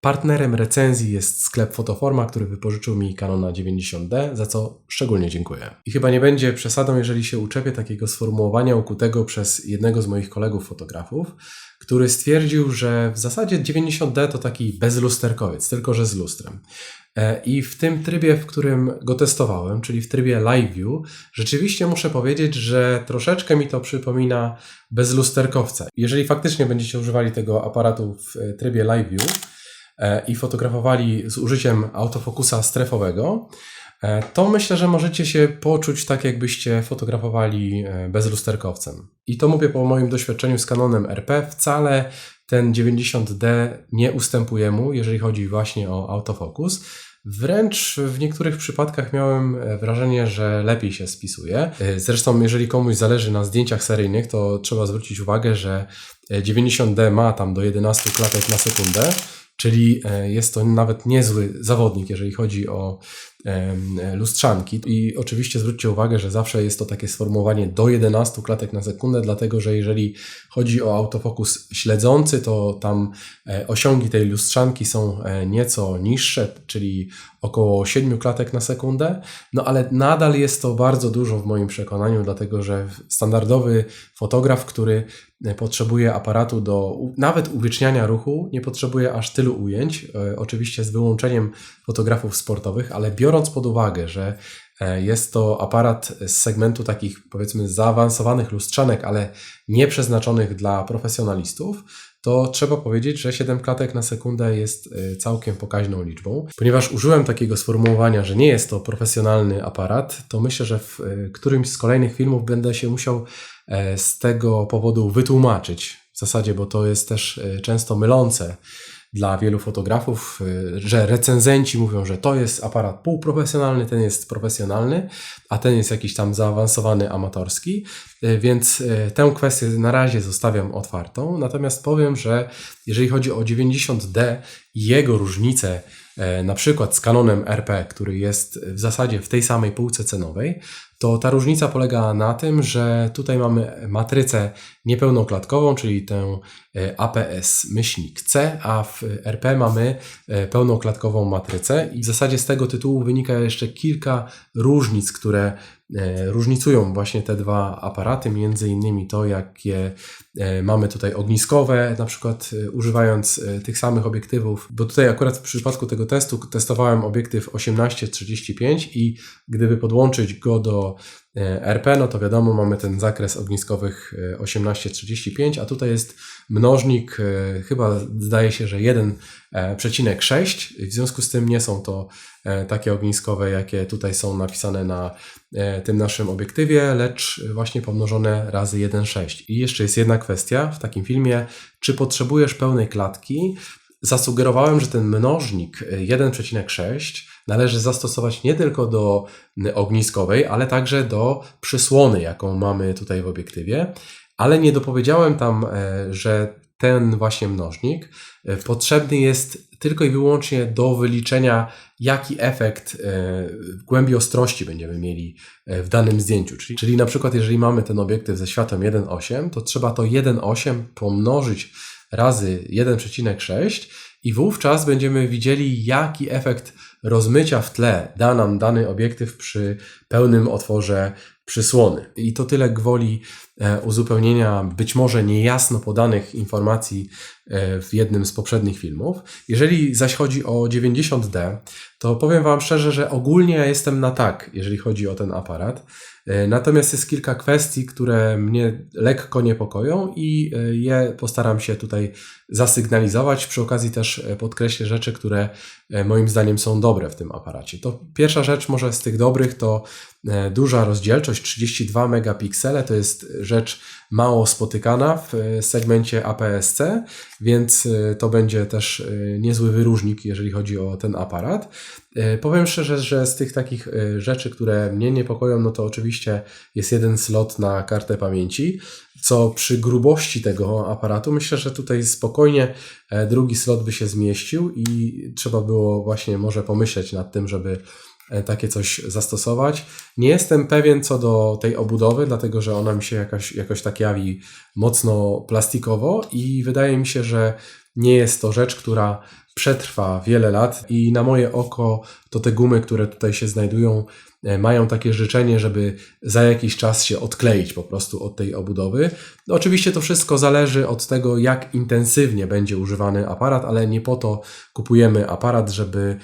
Partnerem recenzji jest sklep Fotoforma, który wypożyczył mi Canona 90D, za co szczególnie dziękuję. I chyba nie będzie przesadą, jeżeli się uczepię takiego sformułowania ukutego przez jednego z moich kolegów fotografów, który stwierdził, że w zasadzie 90D to taki bezlusterkowiec, tylko że z lustrem. E, I w tym trybie, w którym go testowałem, czyli w trybie Live View, rzeczywiście muszę powiedzieć, że troszeczkę mi to przypomina bezlusterkowca. Jeżeli faktycznie będziecie używali tego aparatu w trybie Live View, E, i fotografowali z użyciem autofokusa strefowego, e, to myślę, że możecie się poczuć tak, jakbyście fotografowali e, bezlusterkowcem. I to mówię po moim doświadczeniu z Canonem RP. Wcale ten 90D nie ustępuje mu, jeżeli chodzi właśnie o autofokus. Wręcz w niektórych przypadkach miałem wrażenie, że lepiej się spisuje. Zresztą, jeżeli komuś zależy na zdjęciach seryjnych, to trzeba zwrócić uwagę, że 90D ma tam do 11 klatek na sekundę Czyli e, jest to nawet niezły zawodnik, jeżeli chodzi o lustrzanki. I oczywiście zwróćcie uwagę, że zawsze jest to takie sformułowanie do 11 klatek na sekundę, dlatego że jeżeli chodzi o autofokus śledzący, to tam e, osiągi tej lustrzanki są e, nieco niższe, czyli około 7 klatek na sekundę, no ale nadal jest to bardzo dużo w moim przekonaniu, dlatego że standardowy fotograf, który e, potrzebuje aparatu do nawet uwieczniania ruchu, nie potrzebuje aż tylu ujęć, oczywiście z wyłączeniem fotografów sportowych, ale biorąc biorąc pod uwagę, że e, jest to aparat z segmentu takich powiedzmy zaawansowanych lustrzanek, ale nie przeznaczonych dla profesjonalistów, to trzeba powiedzieć, że 7 klatek na sekundę jest e, całkiem pokaźną liczbą. Ponieważ użyłem takiego sformułowania, że nie jest to profesjonalny aparat, to myślę, że w e, którymś z kolejnych filmów będę się musiał z tego powodu wytłumaczyć. W zasadzie, bo to jest też często mylące dla wielu fotografów, y, że recenzenci mówią, że to jest aparat półprofesjonalny, ten jest profesjonalny, a ten jest jakiś tam zaawansowany amatorski, więc y, tę kwestię na razie zostawiam otwartą. Natomiast powiem, że jeżeli chodzi o 90D i jego różnice, na przykład z Canonem RP, który jest w zasadzie w tej samej półce cenowej, to ta różnica polega na tym, że tutaj mamy matrycę niepełnoklatkową, czyli tę e, APS myślnik C, a w RP mamy e, pełnoklatkową matrycę i w zasadzie z tego tytułu wynika jeszcze kilka różnic, które e, różnicują właśnie te dwa aparaty, między innymi to, jakie mamy tutaj ogniskowe, na przykład używając tych samych obiektywów, bo tutaj akurat w przypadku tego testu testowałem obiektyw 18-35 i gdyby podłączyć go do E, RP, no to wiadomo, mamy ten zakres ogniskowych 1835, e, a tutaj jest mnożnik, e, chyba zdaje się, że 1,6. W związku z tym nie są to takie ogniskowe, jakie tutaj są napisane na tym naszym obiektywie, lecz właśnie pomnożone razy 1,6. I jeszcze jest jedna kwestia w takim filmie, czy potrzebujesz pełnej klatki? Zasugerowałem, że ten mnożnik 1,6 należy zastosować nie tylko do ogniskowej, ale także do przysłony, jaką mamy tutaj w obiektywie, ale nie dopowiedziałem tam, e, że ten właśnie mnożnik e, potrzebny jest tylko i wyłącznie do wyliczenia, jaki efekt e, głębi ostrości będziemy mieli w danym zdjęciu. Czyli, czyli na przykład, jeżeli mamy ten obiektyw ze światłem 1,8, to trzeba to 1,8 pomnożyć razy 1,6 i wówczas będziemy widzieli, jaki efekt rozmycia w tle da nam dany obiektyw przy pełnym otworze przysłony. I to tyle gwoli e, uzupełnienia być może niejasno podanych informacji e, w jednym z poprzednich filmów. Jeżeli zaś chodzi o 90D, to powiem Wam szczerze, że ogólnie ja jestem na tak, jeżeli chodzi o ten aparat. E, natomiast jest kilka kwestii, które mnie lekko niepokoją i je postaram się tutaj zasygnalizować. Przy okazji też podkreślę rzeczy, które moim zdaniem są dobre w tym aparacie. To pierwsza rzecz może z tych dobrych to duża rozdzielczość 32 megapiksele, to jest rzecz mało spotykana w segmencie APS-C, więc e, to będzie też e, niezły wyróżnik, jeżeli chodzi o ten aparat. E, powiem szczerze, że z tych takich rzeczy, które mnie niepokoją, no to oczywiście jest jeden slot na kartę pamięci, co przy grubości tego aparatu myślę, że tutaj spokojnie drugi slot by się zmieścił i trzeba było właśnie może pomyśleć nad tym, żeby E, takie coś zastosować. Nie jestem pewien co do tej obudowy, dlatego że ona mi się jakaś, jakoś tak jawi mocno plastikowo i wydaje mi się, że nie jest to rzecz, która przetrwa wiele lat i na moje oko to te gumy, które tutaj się znajdują, e, mają takie życzenie, żeby za jakiś czas się odkleić po prostu od tej obudowy. No, oczywiście to wszystko zależy od tego, jak intensywnie będzie używany aparat, ale nie po to kupujemy aparat, żeby e,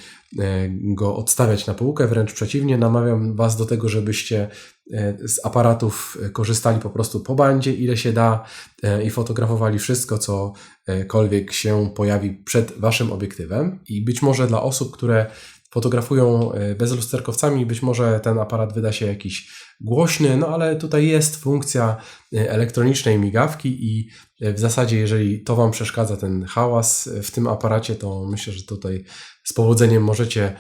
go odstawiać na półkę, wręcz przeciwnie, namawiam Was do tego, żebyście e, z aparatów korzystali po prostu po bandzie, ile się da i fotografowali wszystko, cokolwiek się pojawi przed Waszym obiektywem. I być może dla osób, które fotografują e, bezlusterkowcami, być może ten aparat wyda się jakiś głośny, no ale tutaj jest funkcja e, elektronicznej migawki i e, w zasadzie jeżeli to Wam przeszkadza ten hałas w tym aparacie, to myślę, że tutaj z powodzeniem możecie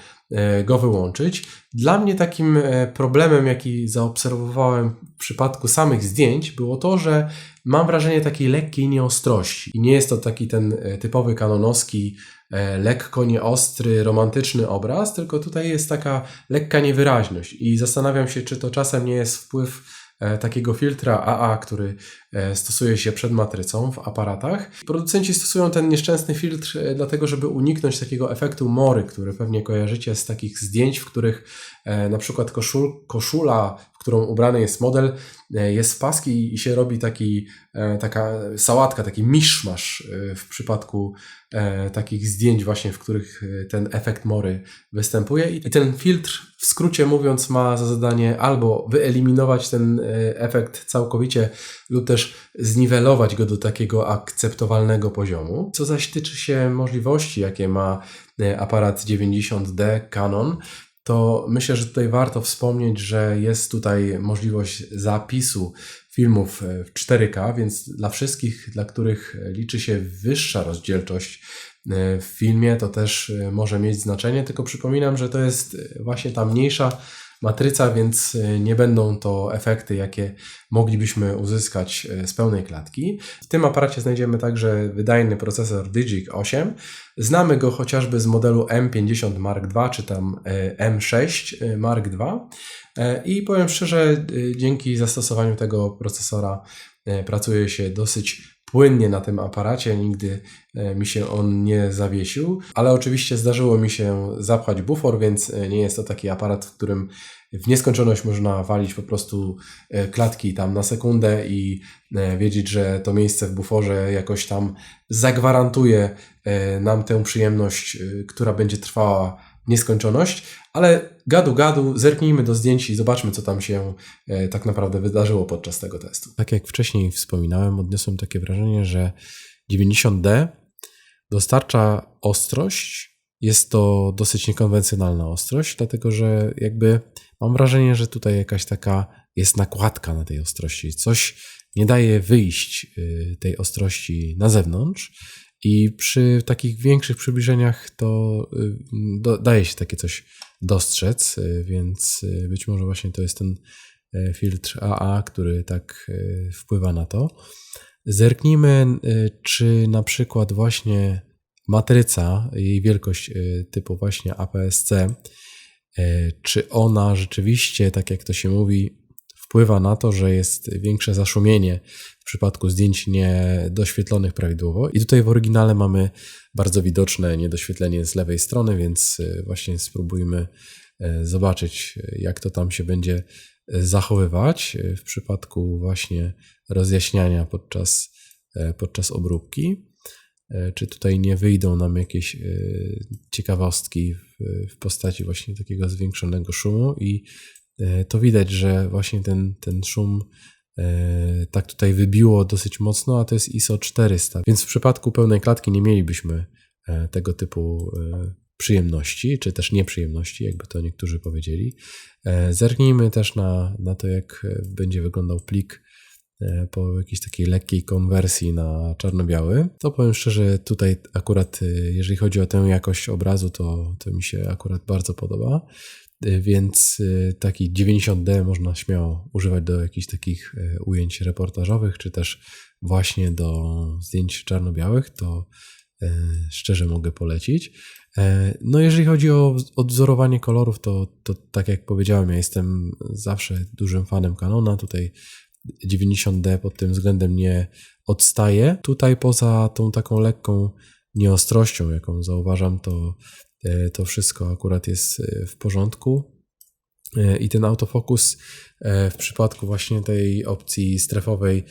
go wyłączyć. Dla mnie takim problemem, jaki zaobserwowałem w przypadku samych zdjęć, było to, że mam wrażenie takiej lekkiej nieostrości. I nie jest to taki ten typowy kanonowski E, lekko nieostry, romantyczny obraz, tylko tutaj jest taka lekka niewyraźność i zastanawiam się, czy to czasem nie jest wpływ e, takiego filtra AA, który e, stosuje się przed matrycą w aparatach. Producenci stosują ten nieszczęsny filtr dlatego, żeby uniknąć takiego efektu mory, który pewnie kojarzycie z takich zdjęć, w których na przykład koszul, koszula, w którą ubrany jest model, jest w paski i się robi taki, taka sałatka, taki miszmasz w przypadku E, takich zdjęć właśnie, w których e, ten efekt mory występuje i ten filtr w skrócie mówiąc ma za zadanie albo wyeliminować ten e, efekt całkowicie lub też zniwelować go do takiego akceptowalnego poziomu. Co zaś tyczy się możliwości, jakie ma aparat 90D Canon, to myślę, że tutaj warto wspomnieć, że jest tutaj możliwość zapisu filmów e, w 4K, więc dla wszystkich, dla których liczy się wyższa rozdzielczość e, w filmie, to też e, może mieć znaczenie. Tylko przypominam, że to jest właśnie ta mniejsza matryca, więc nie będą to efekty, jakie moglibyśmy uzyskać z pełnej klatki. W tym aparacie znajdziemy także wydajny procesor Digic 8. Znamy go chociażby z modelu M50 Mark II czy tam M6 Mark II. E, I powiem szczerze, dzięki zastosowaniu tego procesora pracuje się dosyć płynnie na tym aparacie, nigdy mi się on nie zawiesił, ale oczywiście zdarzyło mi się zapchać bufor, więc nie jest to taki aparat, w którym w nieskończoność można walić po prostu klatki tam na sekundę i wiedzieć, że to miejsce w buforze jakoś tam zagwarantuje nam tę przyjemność, która będzie trwała nieskończoność, ale gadu gadu, zerknijmy do zdjęć i zobaczmy, co tam się e, tak naprawdę wydarzyło podczas tego testu. Tak jak wcześniej wspominałem, odniosłem takie wrażenie, że 90D dostarcza ostrość. Jest to dosyć niekonwencjonalna ostrość, dlatego że jakby mam wrażenie, że tutaj jakaś taka jest nakładka na tej ostrości. Coś nie daje wyjść y, tej ostrości na zewnątrz. I przy takich większych przybliżeniach to y, daje się takie coś dostrzec, y, więc y, być może właśnie to jest ten filtr AA, który tak wpływa na to. Zerknijmy, czy na przykład właśnie matryca, jej wielkość typu właśnie APS-C, czy ona rzeczywiście, tak jak to się mówi, wpływa na to, że jest większe zaszumienie w przypadku zdjęć niedoświetlonych prawidłowo. I tutaj w oryginale mamy bardzo widoczne niedoświetlenie z lewej strony, więc e, właśnie spróbujmy e, zobaczyć, jak to tam się będzie e, zachowywać w przypadku właśnie rozjaśniania podczas, podczas obróbki. Czy tutaj nie wyjdą nam jakieś ciekawostki w postaci właśnie takiego zwiększonego szumu i to widać, że właśnie ten, ten szum e, tak tutaj wybiło dosyć mocno, a to jest ISO 400. Więc w przypadku pełnej klatki nie mielibyśmy e, tego typu przyjemności, czy też nieprzyjemności, jakby to niektórzy powiedzieli. Zerknijmy też na, na to, jak będzie wyglądał plik po jakiejś takiej lekkiej konwersji na czarno-biały. To powiem szczerze, tutaj akurat, jeżeli chodzi o tę jakość obrazu, to, to mi się akurat bardzo podoba. Y, więc y, taki 90D można śmiało używać do jakichś takich y, ujęć reportażowych, czy też właśnie do zdjęć czarno-białych, to szczerze mogę polecić. No, jeżeli chodzi o odwzorowanie kolorów, to, to tak jak powiedziałem, ja jestem zawsze dużym fanem Canona. Tutaj 90D pod tym względem nie odstaje. Tutaj poza tą taką lekką nieostrością, jaką zauważam, to, to wszystko akurat jest w porządku. I ten autofokus w przypadku właśnie tej opcji strefowej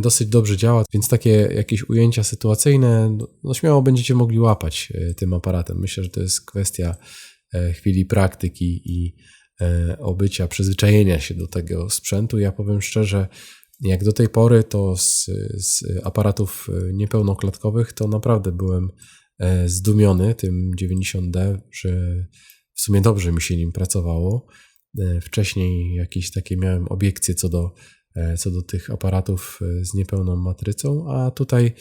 dosyć dobrze działa, więc takie jakieś ujęcia sytuacyjne, no, no śmiało będziecie mogli łapać tym aparatem. Myślę, że to jest kwestia chwili praktyki i obycia, przyzwyczajenia się do tego sprzętu. Ja powiem szczerze, jak do tej pory, to z, z aparatów e, niepełnoklatkowych to naprawdę byłem e, zdumiony tym 90D, że w sumie dobrze mi się nim pracowało. E, wcześniej jakieś takie miałem obiekcje co do, co do tych aparatów z niepełną matrycą, a tutaj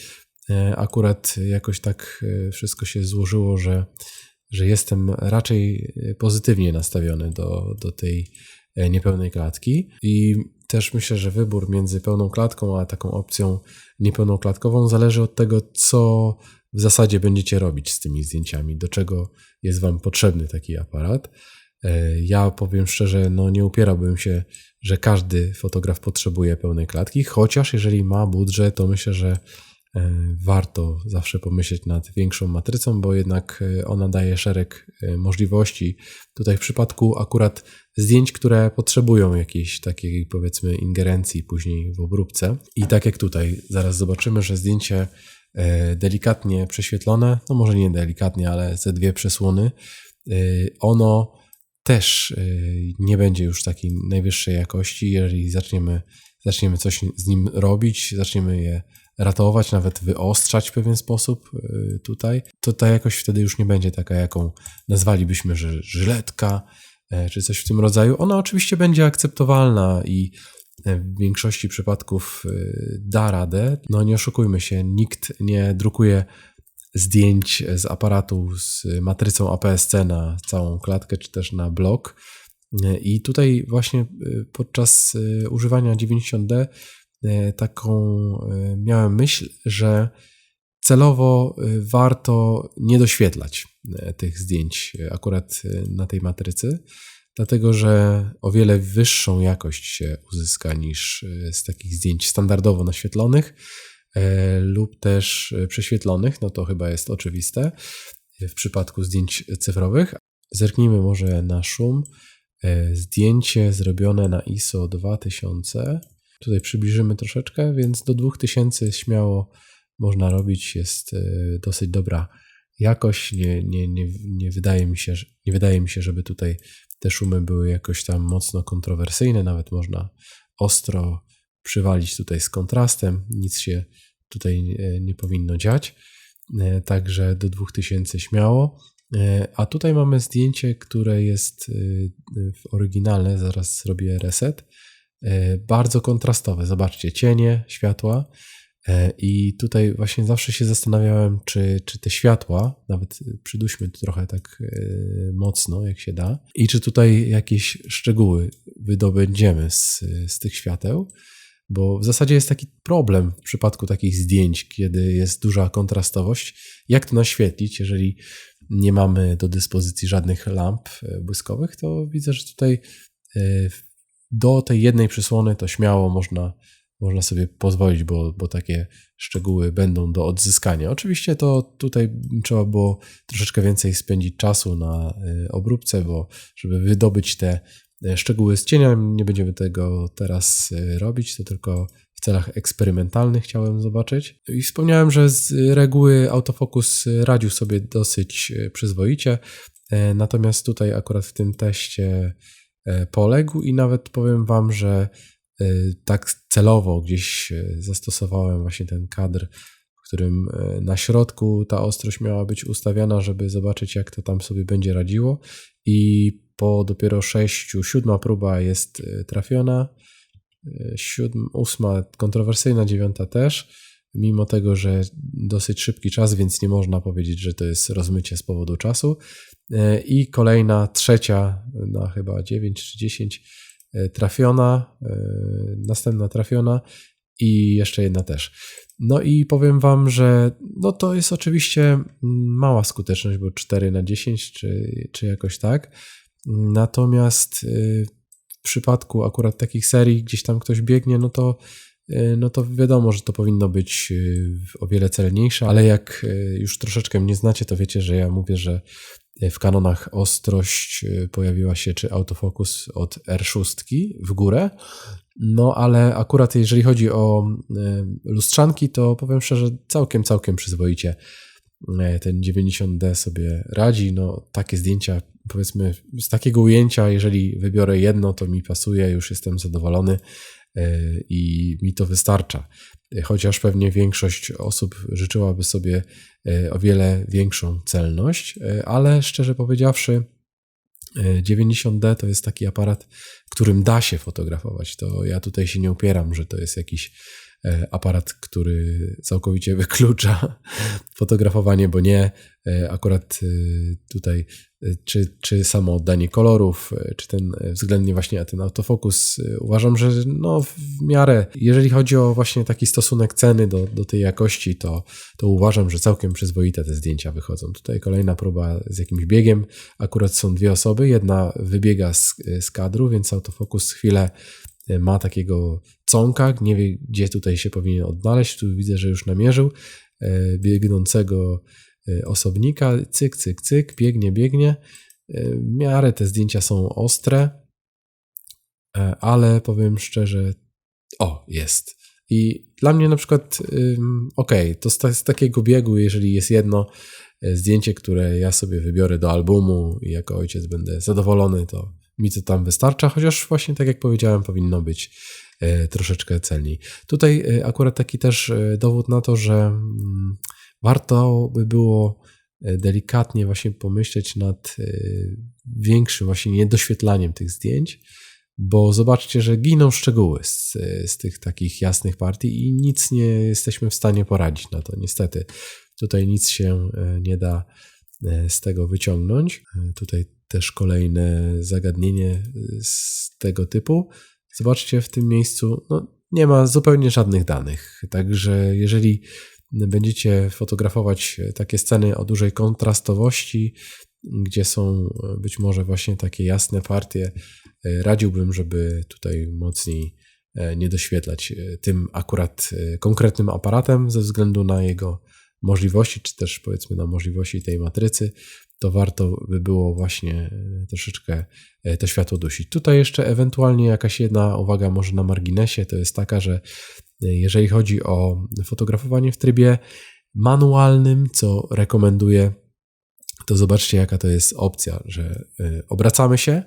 akurat jakoś tak wszystko się złożyło, że, że jestem raczej pozytywnie nastawiony do, do tej niepełnej klatki i też myślę, że wybór między pełną klatką a taką opcją niepełną klatkową zależy od tego, co w zasadzie będziecie robić z tymi zdjęciami, do czego jest Wam potrzebny taki aparat. E, ja powiem szczerze, no nie upierałbym się, że każdy fotograf potrzebuje pełnej klatki, chociaż jeżeli ma budżet, to myślę, że e, warto zawsze pomyśleć nad większą matrycą, bo jednak e, ona daje szereg możliwości. Tutaj w przypadku akurat zdjęć, które potrzebują jakiejś takiej powiedzmy ingerencji później w obróbce. I tak jak tutaj, zaraz zobaczymy, że zdjęcie delikatnie prześwietlone, no może nie delikatnie, ale ze dwie przesłony, e, ono też e, nie będzie już takiej najwyższej jakości, jeżeli zaczniemy, zaczniemy coś z nim robić, zaczniemy je ratować, nawet wyostrzać w pewien sposób tutaj, to ta jakość wtedy już nie będzie taka, jaką nazwalibyśmy, że żyletka, E, czy coś w tym rodzaju. Ona oczywiście będzie akceptowalna i e, w większości przypadków e, da radę. No nie oszukujmy się, nikt nie drukuje zdjęć z aparatu z matrycą APS-C na całą klatkę czy też na blok. I tutaj właśnie podczas używania 90D taką miałem myśl, że celowo warto nie doświetlać tych zdjęć akurat na tej matrycy, dlatego że o wiele wyższą jakość się uzyska niż z takich zdjęć standardowo naświetlonych lub też prześwietlonych, no to chyba jest oczywiste w przypadku zdjęć cyfrowych. Zerknijmy może na szum. Zdjęcie zrobione na ISO 2000. Tutaj przybliżymy troszeczkę, więc do 2000 śmiało można robić. Jest dosyć dobra jakoś nie, nie, nie, nie, wydaje mi się, nie wydaje mi się, żeby tutaj te szumy były jakoś tam mocno kontrowersyjne, nawet można ostro przywalić tutaj z kontrastem, nic się tutaj nie, nie powinno dziać, e, także do 2000 śmiało. E, a tutaj mamy zdjęcie, które jest e, w oryginale, zaraz zrobię reset, bardzo kontrastowe. Zobaczcie, cienie, światła. E, I tutaj właśnie zawsze się zastanawiałem, czy, czy te światła, nawet przyduśmy to trochę tak e, mocno, jak się da, i czy tutaj jakieś szczegóły wydobędziemy z, z tych świateł, bo w zasadzie jest taki problem w przypadku takich zdjęć, kiedy jest duża kontrastowość, jak to naświetlić, jeżeli nie mamy do dyspozycji żadnych lamp e, błyskowych, to widzę, że tutaj do tej jednej przysłony to śmiało można można sobie pozwolić, bo, bo takie szczegóły będą do odzyskania. Oczywiście to tutaj trzeba było troszeczkę więcej spędzić czasu na e, obróbce, bo żeby wydobyć te e, szczegóły z cienia, nie będziemy tego teraz e, robić, to tylko w celach eksperymentalnych chciałem zobaczyć. I wspomniałem, że z reguły autofokus radził sobie dosyć przyzwoicie, natomiast tutaj akurat w tym teście poległ i nawet powiem Wam, że Y, tak celowo gdzieś y, zastosowałem właśnie ten kadr, w którym y, na środku ta ostrość miała być ustawiana, żeby zobaczyć, jak to tam sobie będzie radziło. I po dopiero sześciu, siódma próba jest trafiona, siódma, ósma kontrowersyjna, dziewiąta też. Mimo tego, że dosyć szybki czas, więc nie można powiedzieć, że to jest rozmycie z powodu czasu. I kolejna, trzecia na chyba 9 czy 10 E, trafiona, e, następna trafiona i jeszcze jedna też. No i powiem Wam, że no to jest oczywiście mała skuteczność, bo 4 na 10 czy, czy jakoś tak. Natomiast e, w przypadku akurat takich serii, gdzieś tam ktoś biegnie, no to no to wiadomo, że to powinno być o wiele celniejsze, ale jak już troszeczkę mnie znacie, to wiecie, że ja mówię, że w kanonach ostrość pojawiła się, czy autofokus od R6 w górę, no ale akurat jeżeli chodzi o lustrzanki, to powiem szczerze, całkiem, całkiem przyzwoicie ten 90D sobie radzi. No takie zdjęcia powiedzmy z takiego ujęcia, jeżeli wybiorę jedno, to mi pasuje, już jestem zadowolony e, i mi to wystarcza. Chociaż pewnie większość osób życzyłaby sobie e, o wiele większą celność, e, ale szczerze powiedziawszy, 90D to jest taki aparat, którym da się fotografować. To ja tutaj się nie upieram, że to jest jakiś E, aparat, który całkowicie wyklucza fotografowanie, bo nie. E, akurat e, tutaj czy, czy samo oddanie kolorów, czy ten względnie właśnie ten autofokus, uważam, że no w miarę, jeżeli chodzi o właśnie taki stosunek ceny do, do tej jakości, to, to uważam, że całkiem przyzwoite te zdjęcia wychodzą. Tutaj kolejna próba z jakimś biegiem, akurat są dwie osoby, jedna wybiega z, z kadru, więc autofokus chwilę ma takiego cąka, nie wie gdzie tutaj się powinien odnaleźć. Tu widzę, że już namierzył biegnącego osobnika. Cyk, cyk, cyk, biegnie, biegnie. E, w miarę te zdjęcia są ostre, ale powiem szczerze, o, jest. I dla mnie na przykład, ok, to z, z takiego biegu, jeżeli jest jedno zdjęcie, które ja sobie wybiorę do albumu i jako ojciec będę zadowolony, to mi to tam wystarcza, chociaż właśnie tak jak powiedziałem, powinno być e, troszeczkę celniej. Tutaj e, akurat taki też e, dowód na to, że mm, warto by było delikatnie właśnie pomyśleć nad większym właśnie niedoświetlaniem tych zdjęć, bo zobaczcie, że giną szczegóły z, z tych takich jasnych partii i nic nie jesteśmy w stanie poradzić na to. Niestety, tutaj nic się nie da z tego wyciągnąć. Tutaj też kolejne zagadnienie z tego typu. Zobaczcie, w tym miejscu no, nie ma zupełnie żadnych danych. Także jeżeli będziecie fotografować takie sceny o dużej kontrastowości, gdzie są być może właśnie takie jasne partie, radziłbym, żeby tutaj mocniej e, nie doświetlać e, tym akurat e, konkretnym aparatem ze względu na jego możliwości, czy też powiedzmy na możliwości tej matrycy to warto by było właśnie e, troszeczkę e, to światło dusić. Tutaj jeszcze ewentualnie jakaś jedna uwaga może na marginesie, to jest taka, że e, jeżeli chodzi o fotografowanie w trybie manualnym, co rekomenduję, to zobaczcie jaka to jest opcja, że obracamy się,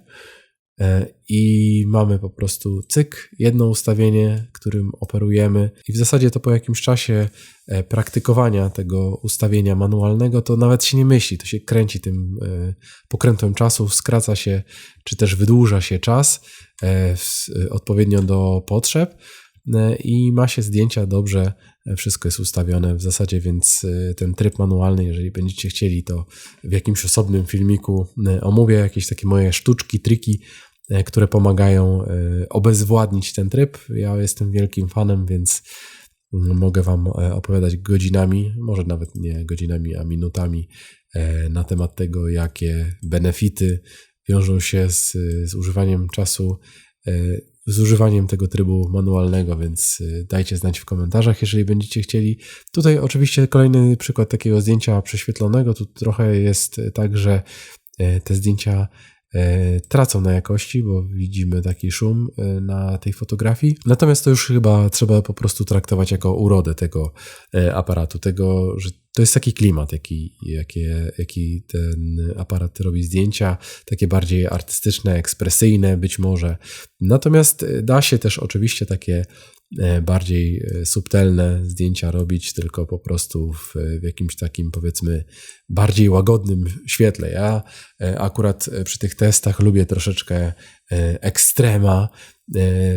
E, i mamy po prostu cyk, jedno ustawienie, którym operujemy i w zasadzie to po jakimś czasie e, praktykowania tego ustawienia manualnego to nawet się nie myśli, to się kręci tym e, pokrętłem czasu, skraca się czy też wydłuża się czas odpowiednio do potrzeb i ma się zdjęcia dobrze, wszystko jest ustawione w zasadzie, więc ten tryb manualny, jeżeli będziecie chcieli, to w jakimś osobnym filmiku omówię jakieś takie moje sztuczki, triki, E, które pomagają e, obezwładnić ten tryb. Ja jestem wielkim fanem, więc mm, mogę Wam e, opowiadać godzinami, może nawet nie godzinami, a minutami na temat tego, jakie benefity wiążą się z, z używaniem czasu, z używaniem tego trybu manualnego, więc dajcie znać w komentarzach, jeżeli będziecie chcieli. Tutaj oczywiście kolejny przykład takiego zdjęcia prześwietlonego. Tu trochę jest tak, że te zdjęcia E, tracą na jakości, bo widzimy taki szum e, na tej fotografii. Natomiast to już chyba trzeba po prostu traktować jako urodę tego e, aparatu, tego, że to jest taki klimat, jaki, jaki, jaki ten aparat robi zdjęcia, takie bardziej artystyczne, ekspresyjne być może. Natomiast da się też oczywiście takie E, bardziej e, subtelne zdjęcia robić, tylko po prostu w, w, jakimś takim powiedzmy bardziej łagodnym świetle. Ja e, akurat przy tych testach lubię troszeczkę ekstrema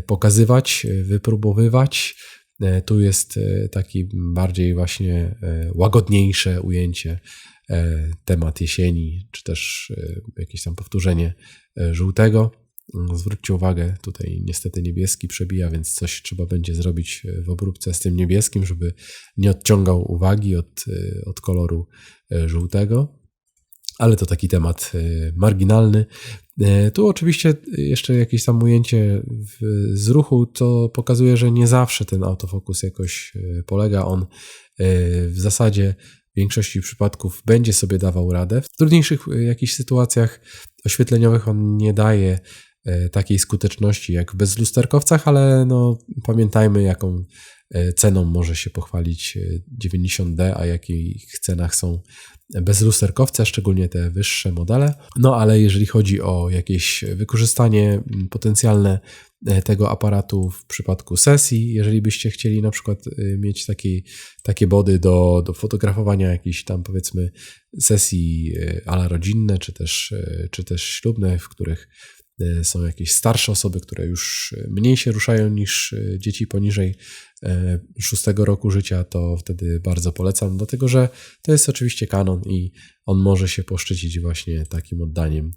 pokazywać, wypróbowywać. Tu jest taki bardziej właśnie łagodniejsze ujęcie temat jesieni, czy też jakieś tam powtórzenie żółtego. Mm, zwróćcie uwagę, tutaj niestety niebieski przebija, więc coś trzeba będzie zrobić e, w obróbce z tym niebieskim, żeby nie odciągał uwagi od, e, od koloru e, żółtego. Ale to taki temat y, marginalny. Y, Tu oczywiście jeszcze jakieś tam ujęcie z ruchu, to pokazuje, że nie zawsze ten autofokus jakoś y, polega. On w zasadzie w większości przypadków będzie sobie dawał radę. W trudniejszych jakichś sytuacjach oświetleniowych on nie daje takiej skuteczności jak w bezlusterkowcach, ale no, pamiętajmy, jaką ceną może się pochwalić y, 90D, a jakich cenach są bezlusterkowce, szczególnie te wyższe modele. No ale jeżeli chodzi o jakieś wykorzystanie mm, potencjalne e, tego aparatu w przypadku sesji, jeżeli byście chcieli na przykład y, mieć taki, takie body do, do fotografowania jakichś tam powiedzmy sesji y, ala rodzinne, czy też, czy też ślubne, w których są jakieś starsze osoby, które już mniej się ruszają niż y, dzieci poniżej e, szóstego roku życia, to wtedy bardzo polecam, dlatego że to jest oczywiście kanon i on może się poszczycić właśnie takim oddaniem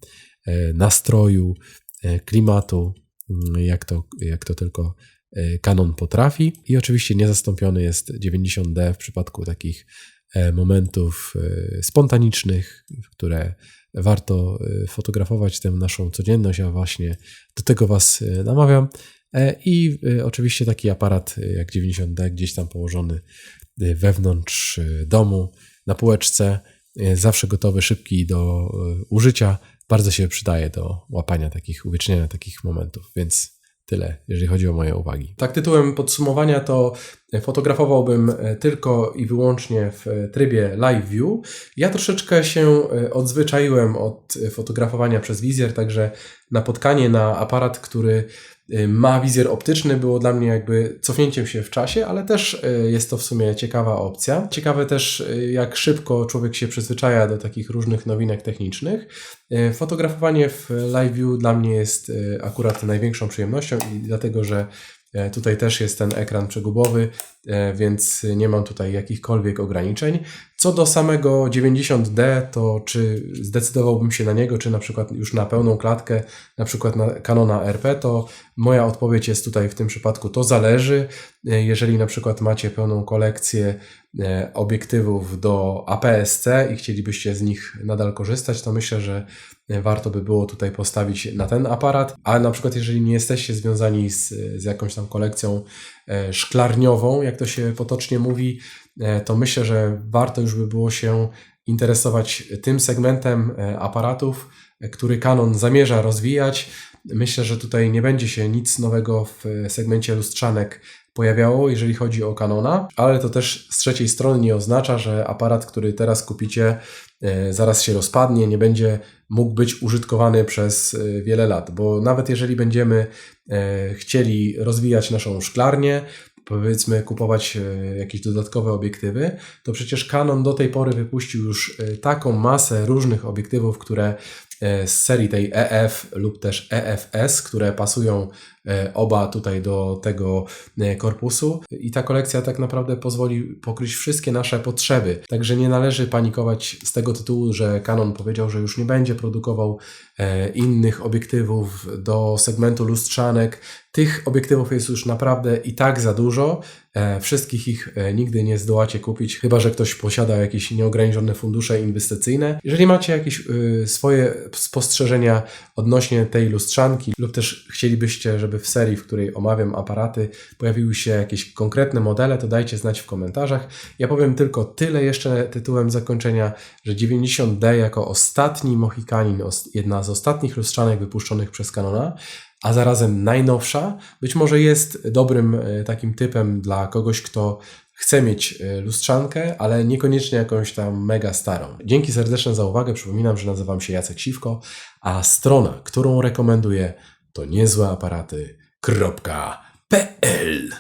e, nastroju, e, klimatu, mm, jak to, jak to tylko e, kanon potrafi. I oczywiście niezastąpiony jest 90D w przypadku takich e, momentów e, spontanicznych, które warto e, fotografować tę naszą codzienność, a właśnie do tego Was e, namawiam. E, I e, oczywiście taki aparat jak 90D gdzieś tam położony wewnątrz domu na półeczce, zawsze gotowy, szybki do użycia, bardzo się przydaje do łapania takich, uwieczniania takich momentów, więc tyle, jeżeli chodzi o moje uwagi. Tak tytułem podsumowania to fotografowałbym e, tylko i wyłącznie w e, trybie live view. Ja troszeczkę się e, odzwyczaiłem od fotografowania przez wizjer, także napotkanie na aparat, który ma wizjer optyczny było dla mnie jakby cofnięciem się w czasie, ale też e, jest to w sumie ciekawa opcja. Ciekawe też e, jak szybko człowiek się przyzwyczaja do takich różnych nowinek technicznych. Fotografowanie w live view dla mnie jest akurat największą przyjemnością i dlatego, że tutaj też jest ten ekran przegubowy, więc nie mam tutaj jakichkolwiek ograniczeń. Co do samego 90D, to czy zdecydowałbym się na niego, czy na przykład już na pełną klatkę, na przykład na Canona RP, to moja odpowiedź jest tutaj w tym przypadku to zależy. Jeżeli na przykład macie pełną kolekcję e, obiektywów do APS-C i chcielibyście z nich nadal korzystać, to myślę, że e, warto by było tutaj postawić na ten aparat. A na przykład jeżeli nie jesteście związani z, z jakąś tam kolekcją e, szklarniową, jak to się potocznie mówi, to myślę, że warto już by było się interesować tym segmentem e, aparatów, e, który Canon zamierza rozwijać. Myślę, że tutaj nie będzie się nic nowego w e, segmencie lustrzanek pojawiało, jeżeli chodzi o Canona, ale to też z trzeciej strony nie oznacza, że aparat, który teraz kupicie, e, zaraz się rozpadnie, nie będzie mógł być użytkowany przez e, wiele lat, bo nawet jeżeli będziemy e, chcieli rozwijać naszą szklarnię, powiedzmy kupować e, jakieś dodatkowe obiektywy, to przecież Canon do tej pory wypuścił już e, taką masę różnych obiektywów, które e, z serii tej EF lub też EFS, które pasują oba tutaj do tego e, korpusu i ta kolekcja tak naprawdę pozwoli pokryć wszystkie nasze potrzeby. Także nie należy panikować z tego tytułu, że Canon powiedział, że już nie będzie produkował e, innych obiektywów do segmentu lustrzanek. Tych obiektywów jest już naprawdę i tak za dużo. E, Wszystkich ich e, nigdy nie zdołacie kupić, chyba że ktoś posiada jakieś nieograniczone fundusze inwestycyjne. Jeżeli macie jakieś swoje spostrzeżenia odnośnie tej lustrzanki, lub też chcielibyście, żeby w serii, w której omawiam aparaty, pojawiły się jakieś konkretne modele, to dajcie znać w komentarzach. Ja powiem tylko tyle jeszcze tytułem zakończenia, że 90D jako ostatni Mohikanin, jedna z ostatnich lustrzanek wypuszczonych przez Canona, a zarazem najnowsza, być może jest dobrym e, takim typem dla kogoś, kto chce mieć e, lustrzankę, ale niekoniecznie jakąś tam mega starą. Dzięki serdeczne za uwagę. Przypominam, że nazywam się Jacek Siwko, a strona, którą rekomenduję to niezłeaparaty.pl